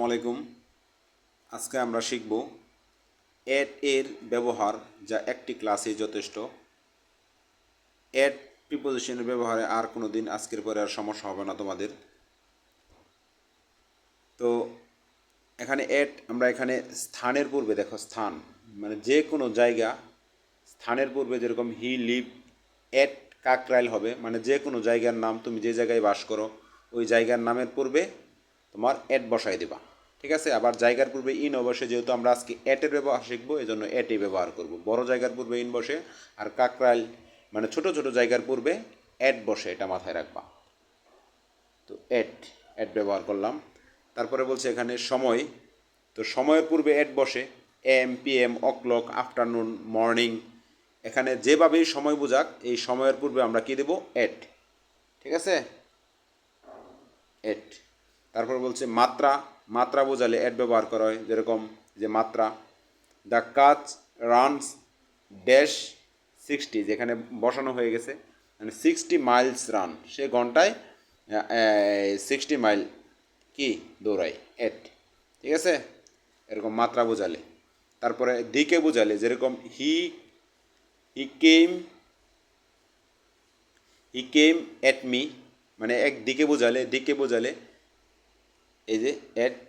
আসসালামু আলাইকুম। আজকে আমরা শিখব অ্যাড এর ব্যবহার যা একটি ক্লাসে যথেষ্ট। অ্যাড প্রিপোজিশনের ব্যবহারে আর কোনো দিন আজকের পরে আর সমস্যা হবে না তোমাদের। তো এখানে অ্যাড আমরা এখানে স্থানের পূর্বে দেখো, স্থান। মানে যে কোনো জায়গা স্থানের পূর্বে যেরকম হি লিভ অ্যাট কাকরাইল হবে মানে যে কোনো জায়গার নাম তুমি যে জায়গায় বাস করো, ওই জায়গার নামের পূর্বে তোমার অ্যাড বসাই দেবা। ঠিক আছে? আবার জায়গার পূর্বে ইন অবশ্যই যেহেতু আমরা আজকে অ্যাটের ব্যবহার শিখব এই জন্য অ্যাটই ব্যবহার করব। বড় জায়গার পূর্বে ইন বসে আর কাকরাইল মানে ছোট ছোট জায়গার পূর্বে অ্যাড বসে, এটা মাথায় রাখবা। তো অ্যাড অ্যাড ব্যবহার করলাম। তারপরে বলছে এখানে সময়। তো সময়ের পূর্বে অ্যাড বসে M P M o'clock afternoon morning এখানে যেভাবেই সময় বোঝাক, এই সময়ের পূর্বে আমরা কি দেব? অ্যাড ঠিক আছে? এট তারপর বলছে মাত্রা। মাত্রা বোঝালে অ্যাড ব্যবহার করা হয়, যেরকম যে মাত্রা। দ্য কাচ রানস ড্যাশ সিক্সটি যেখানে বসানো হয়ে গেছে। মানে সিক্সটি মাইলস রান সে ঘন্টায় সিক্সটি মাইল কি দৌড়ায় এট ঠিক আছে? এরকম মাত্রা বোঝালে। তারপরে দিকে বোঝালে, যেরকম হি হি কেম হি কেম এট মি মানে এক দিকে বোঝালে দিকে বোঝালে এই যে এট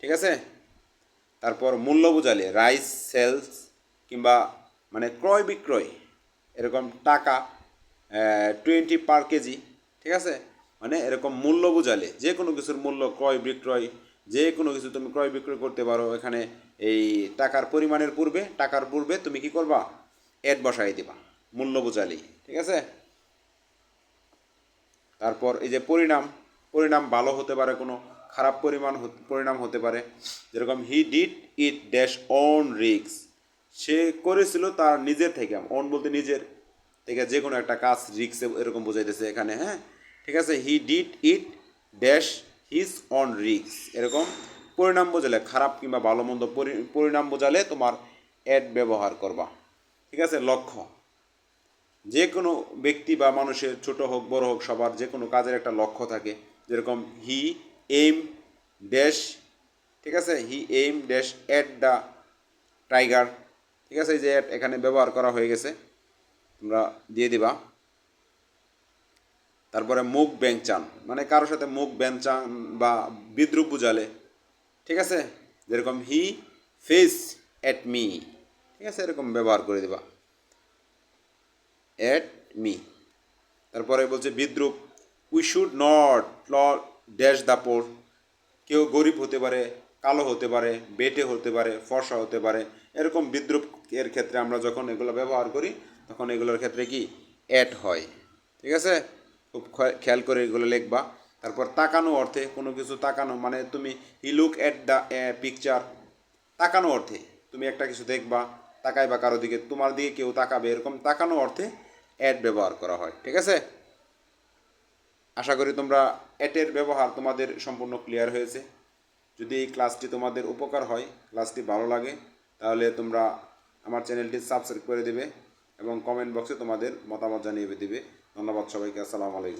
ঠিক আছে? তারপর মূল্য বোঝালে রাইস সেলস কিংবা মানে ক্রয় বিক্রয়, এরকম টাকা টোয়েন্টি পার কেজি, ঠিক আছে? মানে এরকম মূল্য বোঝালে, যে কোনো কিছুর মূল্য, ক্রয় বিক্রয়, যে কোনো কিছু তুমি ক্রয় বিক্রয় করতে পারো, এখানে এই টাকার পরিমাণের পূর্বে, টাকার পূর্বে তুমি কি করবা? অ্যাড বসাই দিবা, মূল্য বোঝালেই, ঠিক আছে? তারপর এই যে পরিণাম পরিণাম ভালো হতে পারে, কোনো খারাপ পরিমাণ পরিণাম হতে পারে। যেরকম he did it dash on risks সে করেছিল তার নিজের থেকে অন বলতে নিজের থেকে যে কোনো একটা কাজ রিক্সে এরকম বোঝাইতেছে এখানে হ্যাঁ? ঠিক আছে? He did it dash his on risks এরকম পরিণাম বোঝালে, খারাপ কিংবা ভালো মন্দ পরি- পরিণাম বোঝালে তোমার অ্যাড ব্যবহার করবা। ঠিক আছে? লক্ষ্য। যে কোনো ব্যক্তি বা মানুষের ছোট হোক, বড় হোক, সবার যে কোনো কাজের একটা লক্ষ্য থাকে। যেরকম হি এইম ড্যাশ ঠিক আছে? He aim dash at the tiger ঠিক আছে? এই যে at এখানে ব্যবহার করা হয়ে গেছে, তোমরা দিয়ে দিবা। তারপরে মুখ বেঞ্চান মানে কারোর সাথে মুখ বেঞ্চান বা বিদ্রুপ বুঝালে, ঠিক আছে? যেরকম হি ফেস অ্যাট মি ঠিক আছে? এরকম ব্যবহার করে দিবা। অ্যাট মি তারপরে বলছে বিদ্রুপ we should not laugh dash the poor কেউ গরিব হতে পারে, কালো হতে পারে, বেটে হতে পারে, ফর্সা হতে পারে, এরকম বিদ্রুপ এর ক্ষেত্রে আমরা যখন এগুলো ব্যবহার করি, তখন এগুলোর ক্ষেত্রে কি? অ্যাড হয়। ঠিক আছে? খুব খেয়াল করে এগুলো লিখবা। তারপর তাকানো অর্থে, কোনো কিছু তাকানো মানে তুমি, he look at the picture. তাকানো অর্থে, তুমি একটা কিছু দেখবা তাকাই বা কারও দিকে, তোমার দিকে কেউ তাকাবে, এরকম তাকানো অর্থে অ্যাড ব্যবহার করা হয়। ঠিক আছে? আশা করি তোমরা অ্যাটের ব্যবহার তোমাদের সম্পূর্ণ ক্লিয়ার হয়েছে। যদি এই ক্লাসটি তোমাদের উপকার হয় ক্লাসটি ভালো লাগে, তাহলে তোমরা আমার চ্যানেলটি সাবস্ক্রাইব করে দেবে এবং কমেন্ট বক্সে তোমাদের মতামত জানিয়ে দেবে। ধন্যবাদ সবাইকে, আসসালামু আলাইকুম।